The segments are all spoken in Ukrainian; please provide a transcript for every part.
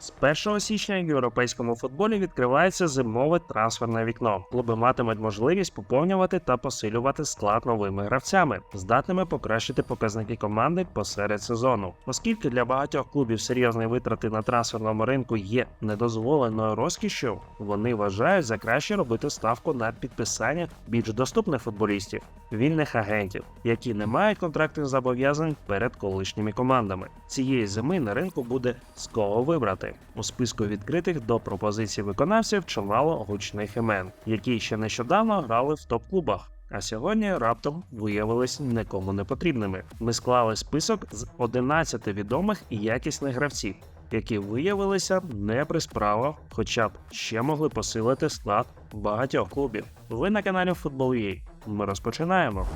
З 1 січня в європейському футболі відкривається зимове трансферне вікно. Клуби матимуть можливість поповнювати та посилювати склад новими гравцями, здатними покращити показники команди посеред сезону. Оскільки для багатьох клубів серйозні витрати на трансферному ринку є недозволеною розкішшю, вони вважають за краще робити ставку на підписання більш доступних футболістів, вільних агентів, які не мають контрактних зобов'язань перед колишніми командами. Цієї зими на ринку буде з кого вибрати. У списку відкритих до пропозицій виконавців чимало гучних імен, які ще нещодавно грали в топ-клубах. А сьогодні раптом виявились нікому не потрібними. Ми склали список з 11 відомих і якісних гравців, які виявилися не при справах, хоча б ще могли посилити склад багатьох клубів. Ви на каналі Футбол.ua. Ми розпочинаємо.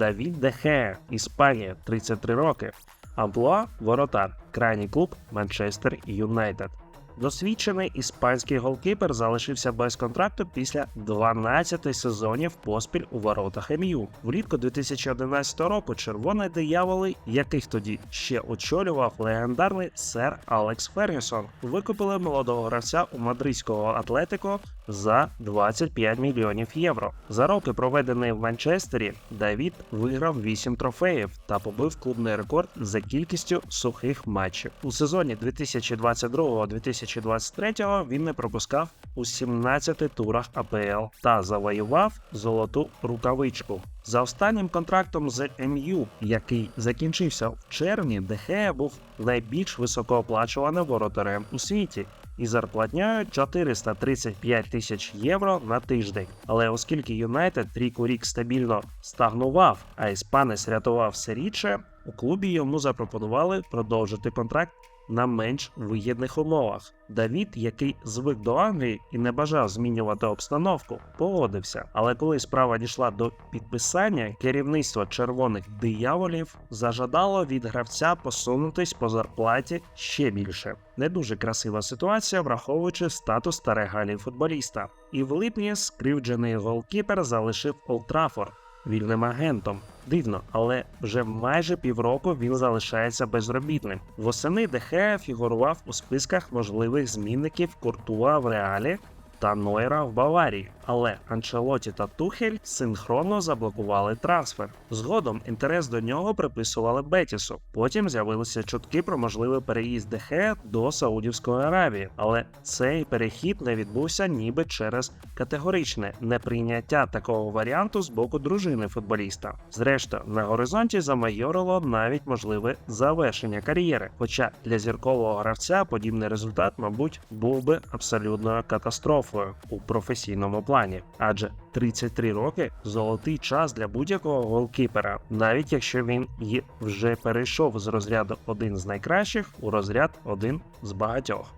Давід Дехе, Іспанія, 33 роки. Амплуа Воротар, крайній клуб Манчестер Юнайтед. Досвідчений іспанський голкіпер залишився без контракту після 12 сезонів поспіль у воротах МЮ. Влітку 2011 року червоні дияволи, яких тоді ще очолював легендарний сер Алекс Фергюсон, викупили молодого гравця у мадридського Атлетико за 25 мільйонів євро. За роки, проведені в Манчестері, Давід виграв 8 трофеїв та побив клубний рекорд за кількістю сухих матчів. У сезоні 2022-2023 він не пропускав у 17 турах АПЛ та завоював золоту рукавичку. За останнім контрактом з МЮ, який закінчився в червні, Дехея був найбільш високооплачуваним воротарем у світі і зарплатнею 435 тисяч євро на тиждень. Але оскільки Юнайтед рік у рік стабільно стагнував, а іспанець рятував все рідше, у клубі йому запропонували продовжити контракт на менш вигідних умовах. Давід, який звик до Англії і не бажав змінювати обстановку, погодився. Але коли справа дійшла до підписання, керівництво червоних дияволів зажадало від гравця посунутись по зарплаті ще більше. Не дуже красива ситуація, враховуючи статус та регалії футболіста. І в липні скривджений голкіпер залишив Олд Траффорд вільним агентом. Дивно, але вже майже півроку він залишається безробітним. Восени Дехея фігурував у списках можливих змінників Куртуа в Реалі та Нойра в Баварії, але Анчелоті та Тухель синхронно заблокували трансфер. Згодом інтерес до нього приписували Бетісу. Потім з'явилися чутки про можливий переїзд Дехе до Саудівської Аравії, але цей перехід не відбувся ніби через категоричне неприйняття такого варіанту з боку дружини футболіста. Зрештою, на горизонті замайорило навіть можливе завершення кар'єри. Хоча для зіркового гравця подібний результат, мабуть, був би абсолютною катастрофою у професійному плані, адже 33 роки золотий час для будь-якого голкіпера, навіть якщо він і вже перейшов з розряду один з найкращих у розряд один з багатьох.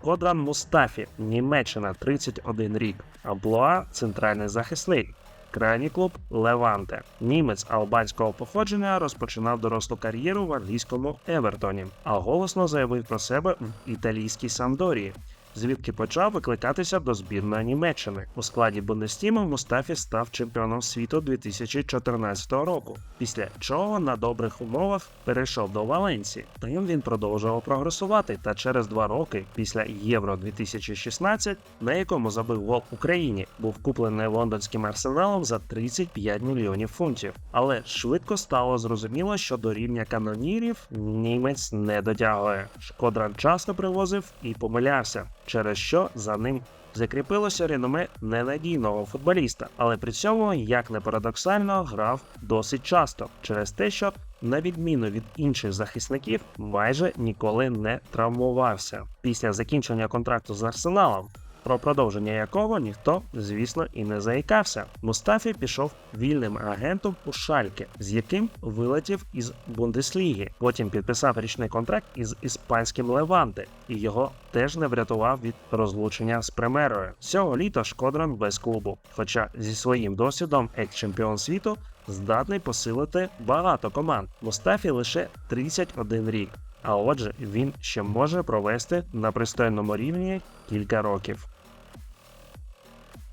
Кодран Мустафі, Німеччина, 31 рік. Амплуа центральний захисник. Крайній клуб Леванте. Німець албанського походження розпочинав дорослу кар'єру в англійському Евертоні, а голосно заявив про себе в італійській Самдорії. Звідки почав викликатися до збірної Німеччини у складі Бундестіму Мустафі став чемпіоном світу 2014 року. Після чого на добрих умовах перейшов до Валенції. Там він продовжував прогресувати. Та через два роки після Євро 2016, на якому забив гол Україні, був куплений лондонським арсеналом за 35 мільйонів фунтів. Але швидко стало зрозуміло, що до рівня канонірів німець не дотягує. Шкодран часто привозив і помилявся через що за ним закріпилося реноме ненадійного футболіста, але при цьому, як не парадоксально, грав досить часто через те, що на відміну від інших захисників, майже ніколи не травмувався. Після закінчення контракту з арсеналом. Про продовження якого ніхто, звісно, і не заїкався. Мустафі пішов вільним агентом у Шальке, з яким вилетів із Бундесліги. Потім підписав річний контракт із іспанським Леванте, і його теж не врятував від розлучення з премерою. Цього літа Шкодран без клубу. Хоча зі своїм досвідом екс-чемпіон світу здатний посилити багато команд. Мустафі лише 31 рік. А отже, він ще може провести на пристойному рівні кілька років.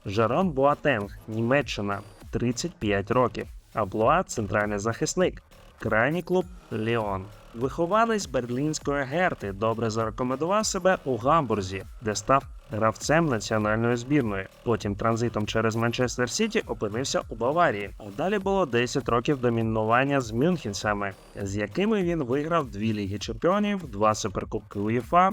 Жерон Буатенг, Німеччина, 35 років. Аблуа центральний захисник. Крайній клуб Ліон. Вихованець берлінської герти добре зарекомендував себе у Гамбурзі, де став гравцем національної збірної. Потім транзитом через Манчестер Сіті опинився у Баварії. А далі було 10 років домінування з мюнхенцями, з якими він виграв дві ліги чемпіонів, два суперкубки УЄФА,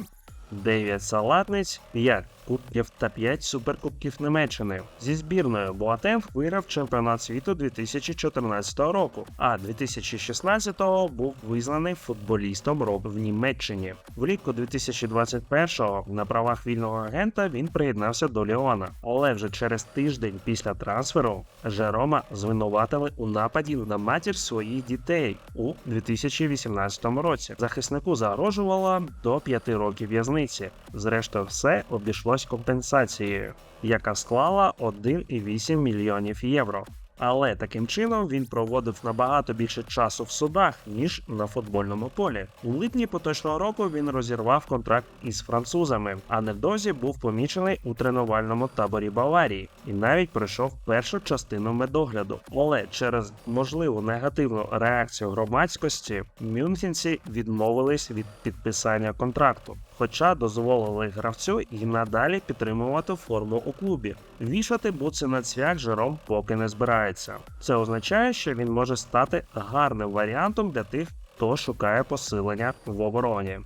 9 салатниць, 5 кубків та 5 суперкубків Німеччини. Зі збірною Боатенг виграв чемпіонат світу 2014 року, а 2016-го був визнаний футболістом року в Німеччині. Влітку 2021-го на правах вільного агента він приєднався до Ліона, але вже через тиждень після трансферу Жерома звинуватили у нападі на матір своїх дітей у 2018 році. Захиснику загрожувало до 5 років в'язниці. Зрештою, все обійшлось компенсацією, яка склала 1,8 мільйонів євро. Але таким чином він проводив набагато більше часу в судах, ніж на футбольному полі. У липні поточного року він розірвав контракт із французами, а невдовзі був помічений у тренувальному таборі Баварії і навіть пройшов першу частину медогляду. Але через можливу негативну реакцію громадськості мюнхенці відмовились від підписання контракту. Хоча дозволили гравцю і надалі підтримувати форму у клубі. Вішати буци на цвях Жером поки не збирається. Це означає, що він може стати гарним варіантом для тих, хто шукає посилення в обороні.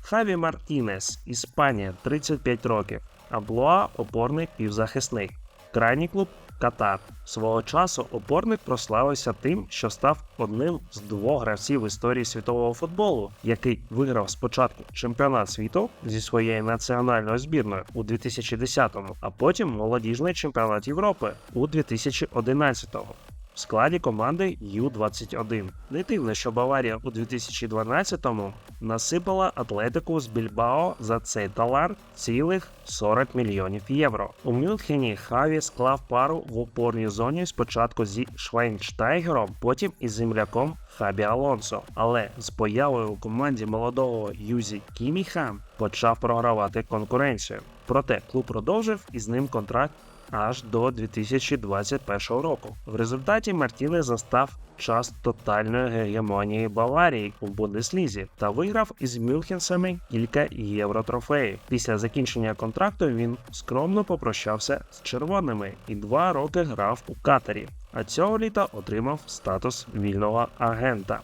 Хаві Мартінес, Іспанія, 35 років. Аблуа опорний півзахисник. Крайній клуб Катар. Свого часу опорник прославився тим, що став одним з двох гравців в історії світового футболу, який виграв спочатку чемпіонат світу зі своєю національною збірною у 2010-му, а потім молодіжний чемпіонат Європи у 2011-му. В складі команди Ю-21. Не дивно, що Баварія у 2012-му насипала атлетику з Більбао за цей талант цілих 40 мільйонів євро. У Мюнхені Хаві склав пару в опорній зоні спочатку зі Швайнштайгером, потім із земляком Хабі Алонсо. Але з появою у команді молодого Юзі Кіміха почав програвати конкуренцію. Проте клуб продовжив із ним контракт аж до 2021 року. В результаті Мартіне застав час тотальної гегемонії Баварії у Бундеслізі та виграв із Мюнхенсами кілька євротрофеїв. Після закінчення контракту він скромно попрощався з червоними і два роки грав у Катарі. А цього літа отримав статус вільного агента.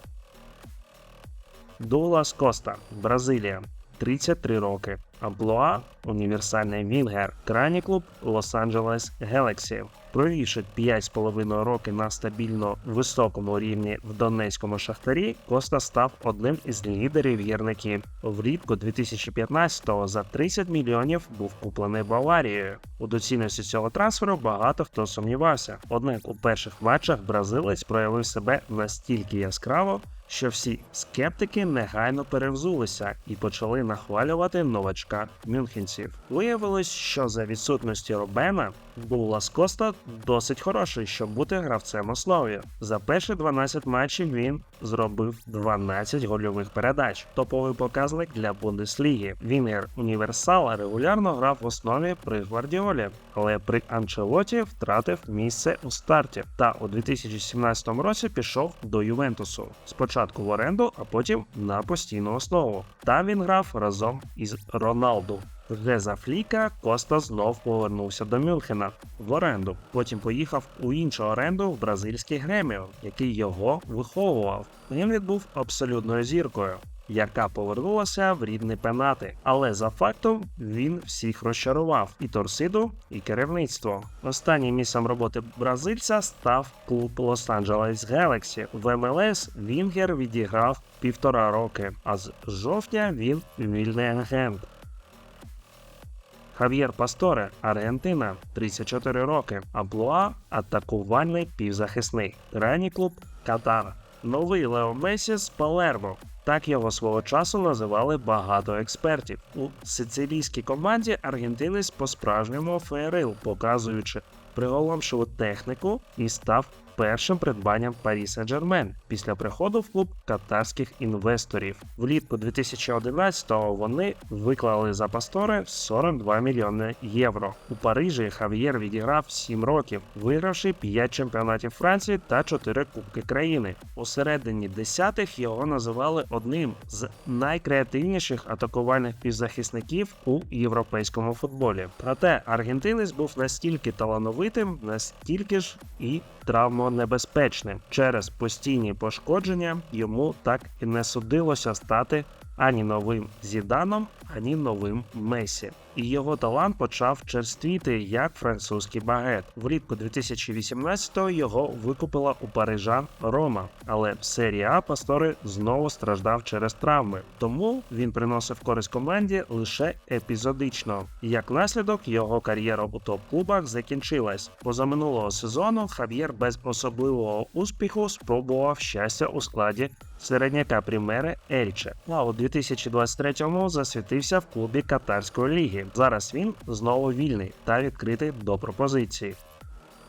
Дуглас Коста, Бразилія, 33 роки. Амплуа універсальний Вінгер. Крайній клуб Лос-Анджелес Гелексі. Провівши 5,5 роки на стабільно високому рівні в Донецькому шахтарі, Коста став одним із лідерів гірників. Влітку 2015-го за 30 мільйонів був куплений Баварією. У доцільності цього трансферу багато хто сумнівався. Однак у перших матчах бразилець проявив себе настільки яскраво, що всі скептики негайно перевзулися і почали нахвалювати новачка мюнхенців. Виявилось, що за відсутності Робена Булас Коста досить хороший, щоб бути гравцем основі. За перші 12 матчів він зробив 12 гольових передач. Топовий показник для Бундесліги. Вінгер Універсал регулярно грав в основі при Гвардіолі, але при Анчелоті втратив місце у старті. Та у 2017 році пішов до Ювентусу. Спочатку в оренду, а потім на постійну основу. Там він грав разом із Роналду. Вже за Фліка Коста знов повернувся до Мюнхена в оренду. Потім поїхав у іншу оренду в бразильський Греміо, який його виховував. Він був абсолютною зіркою. Яка повернулася в рідні пенати, але за фактом він всіх розчарував і торсиду, і керівництво. Останнім місцем роботи бразильця став клуб Лос-Анджелес Гелексі. В МЛС Вінгер відіграв півтора роки, а з жовтня він вільний агент. Хав'єр Пасторе, Аргентина, 34 роки. Аблуа атакувальний півзахисник. Крайній клуб Катар. Новий Лео Месі з Палермо. Так його свого часу називали багато експертів. У сицилійській команді аргентинець по-справжньому феерил, показуючи приголомшиву техніку і став першим придбанням Парі Сен-Жермен після приходу в клуб катарських інвесторів. Влітку 2011-го вони виклали за пастори 42 мільйони євро. У Парижі Хав'єр відіграв 7 років, вигравши 5 чемпіонатів Франції та 4 кубки країни. У середині десятих його називали одним з найкреативніших атакувальних півзахисників у європейському футболі. Проте аргентинець був настільки талановитим, настільки ж і травмонебезпечним. Через постійні пошкодження йому так і не судилося стати ані новим Зіданом, ані новим Месі. І його талант почав черствіти як французький багет. Влітку 2018-го його викупила у парижан Рома, але в серії А Пастори знову страждав через травми, тому він приносив користь команді лише епізодично. Як наслідок, його кар'єра у топ-клубах закінчилась. Позаминулого сезону Хав'єр без особливого успіху спробував щастя у складі середняка Прімери Ельче. А у 2023-му засвітився в клубі Катарської ліги. Зараз він знову вільний та відкритий до пропозиції.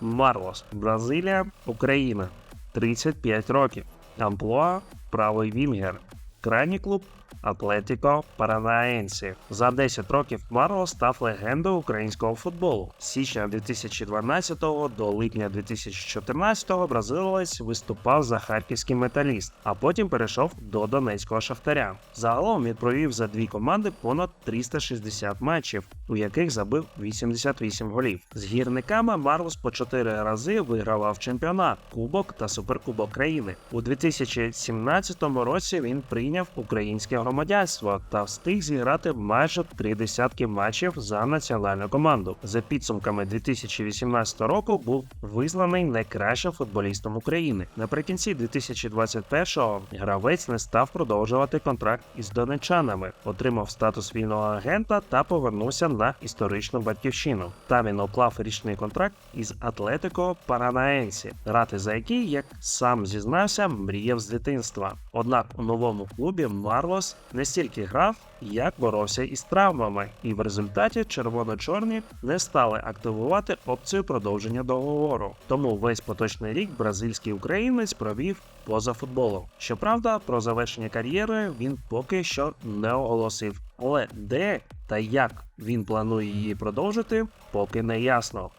Марлос, Бразилія, Україна, 35 років. Амплуа, правий Вінгер. Крайній клуб Атлетіко Паранаенсі. За 10 років Марло став легендою українського футболу. З січня 2012 до липня 2014 бразилець виступав за харківський металіст, а потім перейшов до донецького шахтаря. Загалом він провів за дві команди понад 360 матчів, у яких забив 88 голів. З гірниками Марлос по 4 рази вигравав чемпіонат, кубок та суперкубок країни. У 2017 році він прийняв українське громадянство та встиг зіграти майже три десятки матчів за національну команду. За підсумками 2018 року був визнаний найкращим футболістом України. Наприкінці 2021-го гравець не став продовжувати контракт із донечанами, отримав статус вільного агента та повернувся на історичну батьківщину. Там він уклав річний контракт із Атлетико Паранаенсі, грати за який, як сам зізнався, мріяв з дитинства. Однак у новому клубі Марлос не стільки грав, як боровся із травмами, і в результаті червоно-чорні не стали активувати опцію продовження договору. Тому весь поточний рік бразильський українець провів поза футболом. Щоправда, про завершення кар'єри він поки що не оголосив. Але де та як він планує її продовжити, поки не ясно.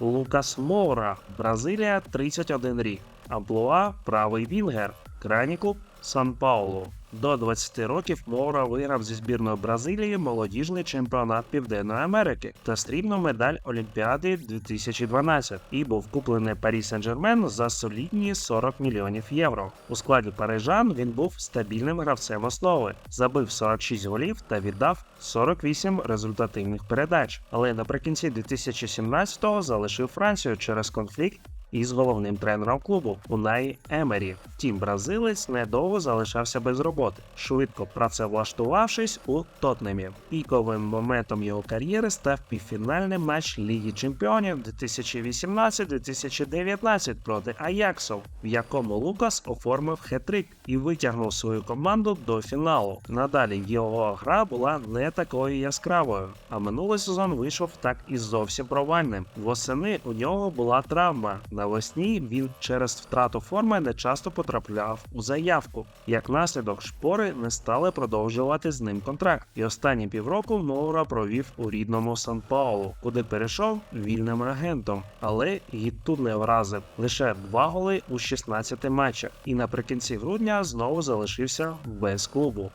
Лукас Моура, Бразилія, 31 рік. Амплуа правий Вінгер. Крайній клуб Сан Паулу. До 20 років Моура виграв зі збірною Бразилії молодіжний чемпіонат Південної Америки та срібну медаль Олімпіади 2012 і був куплений Парі Сен-Жермен за солідні 40 мільйонів євро. У складі парижан він був стабільним гравцем основи, забив 46 голів та віддав 48 результативних передач. Але наприкінці 2017-го залишив Францію через конфлікт із головним тренером клубу Унаї Емері. Втім, бразилець недовго залишався без роботи, швидко працевлаштувавшись у Тотнемі. Піковим моментом його кар'єри став півфінальний матч Ліги Чемпіонів 2018-2019 проти Аяксу, в якому Лукас оформив хетрик і витягнув свою команду до фіналу. Надалі його гра була не такою яскравою, а минулий сезон вийшов так і зовсім провальним. Восени у нього була травма. Навесні він через втрату форми не часто потрапляв у заявку. Як наслідок, шпори не стали продовжувати з ним контракт, і останні півроку Моура провів у рідному Сан Паулу, куди перейшов вільним агентом. Але і тут не вразив лише два голи у 16 матчах, і наприкінці грудня знову залишився без клубу.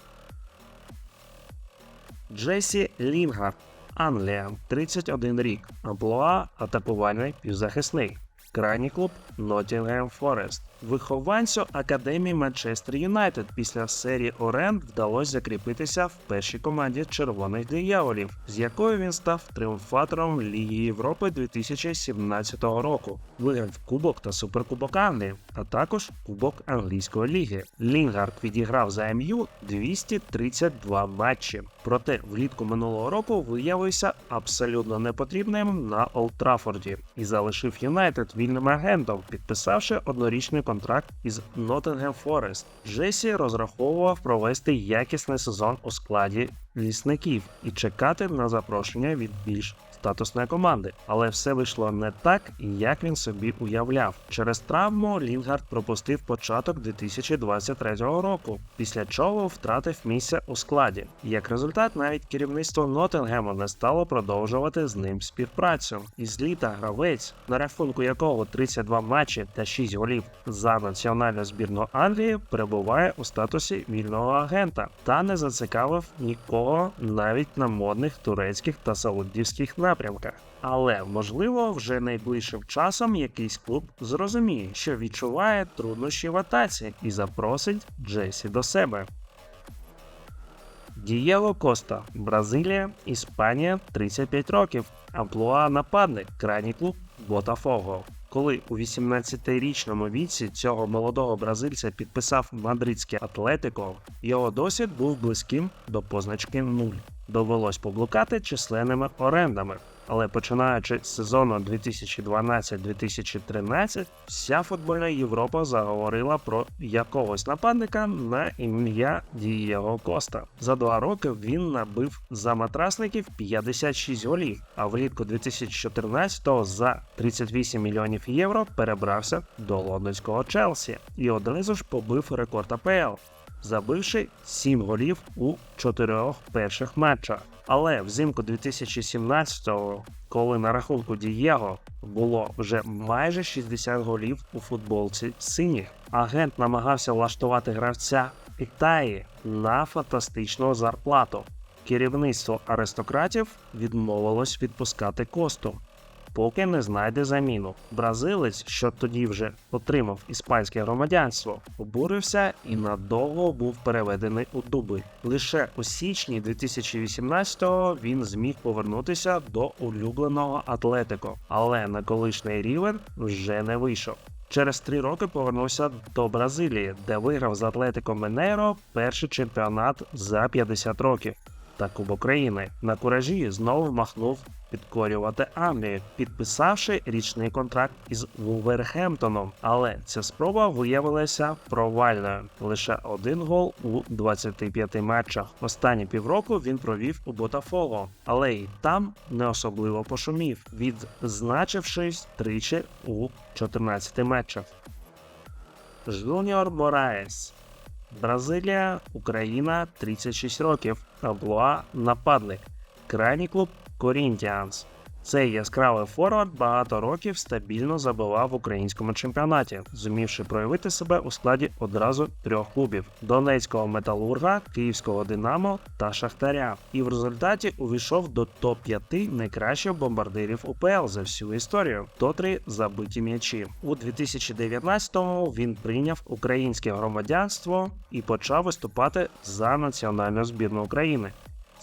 Джесі Лінгард, Англія, 31 рік, амплуа атакувальний півзахисник. Крайній клуб Nottingham Forest. Вихованцю академії Манчестер Юнайтед після серії Оренд вдалося закріпитися в першій команді червоних дияволів, з якою він став тріумфатором Ліги Європи 2017 року. Виграв Кубок та Суперкубок Англії, а також Кубок англійської ліги. Лінгард відіграв за МЮ 232 матчі. Проте влітку минулого року виявився абсолютно непотрібним на Олд Траффорді і залишив Юнайтед вільним агентом, підписавши однорічний контракт із Nottingham Forest. Джесі розраховував провести якісний сезон у складі лісників і чекати на запрошення від більш статусної команди, але все вийшло не так, як він собі уявляв. Через травму Лінгард пропустив початок 2023 року, після чого втратив місце у складі. Як результат, навіть керівництво Ноттингему не стало продовжувати з ним співпрацю. Із літа гравець, на рахунку якого 32 матчі та 6 голів за національну збірну Англії, перебуває у статусі вільного агента та не зацікавив нікого навіть на модних турецьких та саудівських напрямках. Але можливо, вже найближчим часом якийсь клуб зрозуміє, що відчуває труднощі в атаці і запросить Джесі до себе. Дієго Коста, Бразилія, Іспанія, 35 років. Амплуа нападник, крайній клуб Ботафого. Коли у 18-річному віці цього молодого бразильця підписав мадридське Атлетико, його досвід був близьким до позначки 0. Довелось поблукати численними орендами. Але починаючи з сезону 2012-2013, вся футбольна Європа заговорила про якогось нападника на ім'я Дієго Коста. За два роки він набив за матрасників 56 голів, а влітку 2014-го за 38 мільйонів євро перебрався до лондонського Челсі і одразу ж побив рекорд АПЛ забивши 7 голів у чотирьох перших матчах. Але взимку 2017-го, коли на рахунку Дієго було вже майже 60 голів у футболці синіх, агент намагався влаштувати гравця Італії на фантастичну зарплату. Керівництво аристократів відмовилось відпускати косту поки не знайде заміну. Бразилець, що тоді вже отримав іспанське громадянство, обурився і надовго був переведений у дуби. Лише у січні 2018-го він зміг повернутися до улюбленого Атлетико, але на колишній рівень вже не вийшов. Через три роки повернувся до Бразилії, де виграв з Атлетико Менейро перший чемпіонат за 50 років та Кубок країни. На куражі знову махнув підкорювати Англію, підписавши річний контракт із Вулверхемптоном. Але ця спроба виявилася провальною. Лише один гол у 25 матчах. Останні півроку він провів у Ботафого, але й там не особливо пошумів, відзначившись тричі у 14 матчах. Жуніор Мораес Бразилія, Україна 36 років. Аблуа нападник. Крайній клуб Корінтіанс. Цей яскравий форвард багато років стабільно забивав в українському чемпіонаті, зумівши проявити себе у складі одразу трьох клубів: Донецького металурга, Київського Динамо та Шахтаря. І в результаті увійшов до топ-5 найкращих бомбардирів УПЛ за всю історію. Тотрі забиті м'ячі. У 2019-му він прийняв українське громадянство і почав виступати за національну збірну України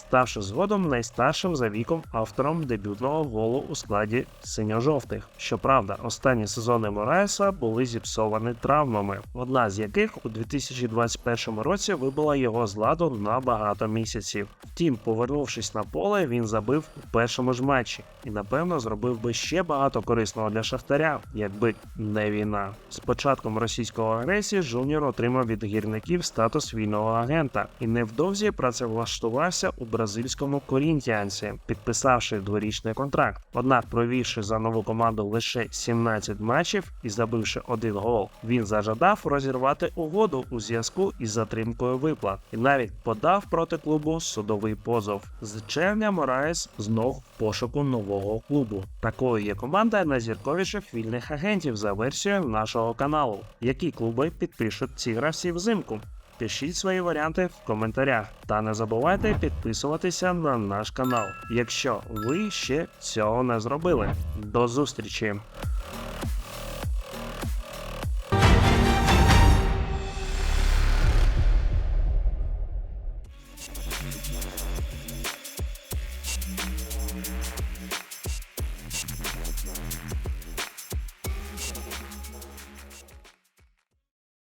ставши згодом найстаршим за віком автором дебютного голу у складі синьо-жовтих. Щоправда, останні сезони Мораеса були зіпсовані травмами, одна з яких у 2021 році вибила його з ладу на багато місяців. Втім, повернувшись на поле, він забив у першому ж матчі і, напевно, зробив би ще багато корисного для шахтаря, якби не війна. З початком російської агресії Жуніор отримав від гірників статус вільного агента і невдовзі працевлаштувався у бразильському Корінтіанці, підписавши дворічний контракт. Однак, провівши за нову команду лише 17 матчів і забивши один гол, він зажадав розірвати угоду у зв'язку із затримкою виплат і навіть подав проти клубу судовий позов. З червня Мораєс знов в пошуку нового клубу. Такою є команда найзірковіших вільних агентів за версією нашого каналу, які клуби підпишуть ці гравці взимку. Пишіть свої варіанти в коментарях та не забувайте підписуватися на наш канал, якщо ви ще цього не зробили. До зустрічі!